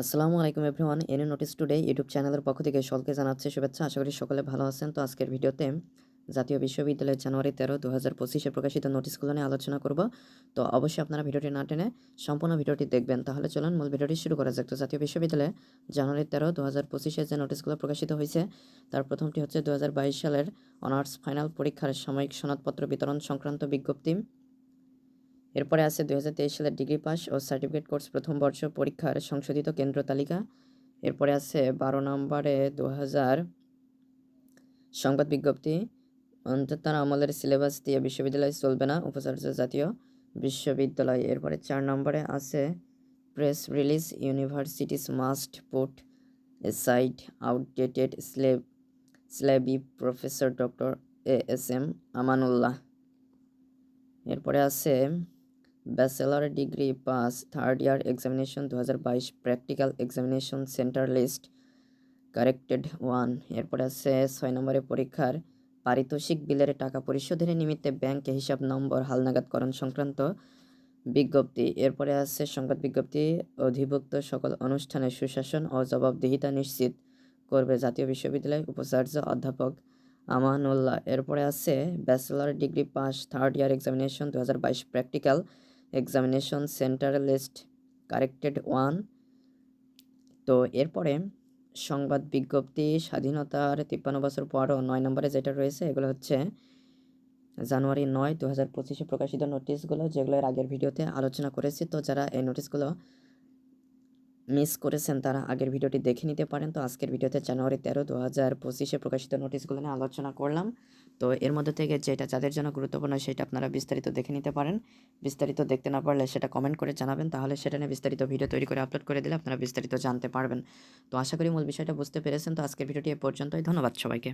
আসসালামু আলাইকুম এভরিওয়ান এনে নোটিস টুডে ইউটিউব চ্যানেলের পক্ষ থেকে সকলকে জানাচ্ছে শুভেচ্ছা। আশা করি সকলে ভালো আছেন। তো আজকের ভিডিওতে জাতীয় বিশ্ববিদ্যালয় জানুয়ারি তেরো দু হাজার পঁচিশে প্রকাশিত নোটিশগুলো নিয়ে আলোচনা করব। তো অবশ্যই আপনারা ভিডিওটি না টেনে সম্পূর্ণ ভিডিওটি দেখবেন। তাহলে চলুন মূল ভিডিওটি শুরু করা যাক। তো জাতীয় বিশ্ববিদ্যালয়ে জানুয়ারি তেরো দু হাজার পঁচিশে যে নোটিশগুলো প্রকাশিত হয়েছে, তার প্রথমটি হচ্ছে দু হাজার বাইশ সালের অনার্স ফাইনাল পরীক্ষার সাময়িক সনদপত্র বিতরণ সংক্রান্ত বিজ্ঞপ্তি। এরপরে আছে দুই হাজার তেইশ সালের ডিগ্রি পাস ও সার্টিফিকেট কোর্স প্রথম বর্ষ পরীক্ষার সংশোধিত কেন্দ্র তালিকা। এরপরে আছে বারো নম্বরে দু হাজার সংবাদ বিজ্ঞপ্তি। অন্ততার আমলের সিলেবাস দিয়ে বিশ্ববিদ্যালয় চলবে না, উপাচার্য জাতীয় বিশ্ববিদ্যালয়। এরপরে চার নম্বরে আছে press release, universities must put side outdated slab, syllabi professor doctor A S M Amanullah. এরপরে আছে bachelor degree pass third year examination দু হাজার বাইশ practical examination centre list corrected one এরপরে আছে ছয় নম্বরে পরীক্ষার পারিতোষিক বিলের টাকা পরিশোধের নিমিত্তে ব্যাংকে হিসাব নম্বর হালনাগাদকরণ সংক্রান্ত বিজ্ঞপ্তি। এরপরে আছে সংবাদ বিজ্ঞপ্তি, অধিভুক্ত সকল অনুষ্ঠানের সুশাসন ও জবাবদিহিতা নিশ্চিত করবে জাতীয় বিশ্ববিদ্যালয়ের উপাচার্য অধ্যাপক আমানুল্লাহ। এরপরে আছে bachelor degree pass third year examination দু হাজার বাইশ practical examination centre list corrected one তো এরপরে সংবাদ বিজ্ঞপ্তি, স্বাধীনতার তিপ্পান্ন বছর পরও নয় নম্বরে যেটা রয়েছে, এগুলো হচ্ছে জানুয়ারি নয় দু হাজার পঁচিশে প্রকাশিত নোটিশগুলো যেগুলো এর আগের ভিডিওতে আলোচনা করেছি। তো যারা এই নোটিশগুলো মিস করেছেন তারা, আগের ভিডিওটি দেখে নিতে পারেন। তো আজকের ভিডিওতে জানুয়ারি তেরো দু হাজার পঁচিশে প্রকাশিত নোটিশগুলো নিয়ে আলোচনা করলাম। তো এর মধ্যে থেকে যেটা যাদের জন্য গুরুত্বপূর্ণ সেটা আপনারা বিস্তারিত দেখে নিতে পারেন। বিস্তারিত দেখতে না পারলে সেটা কমেন্ট করে জানাবেন। তাহলে সেটা নিয়ে বিস্তারিত ভিডিও তৈরি করে আপলোড করে দিলে আপনারা বিস্তারিত জানতে পারবেন। তো আশা করি মূল বিষয়টা বুঝতে পেরেছেন। তো আজকের ভিডিওটি এ পর্যন্তই। ধন্যবাদ সবাইকে।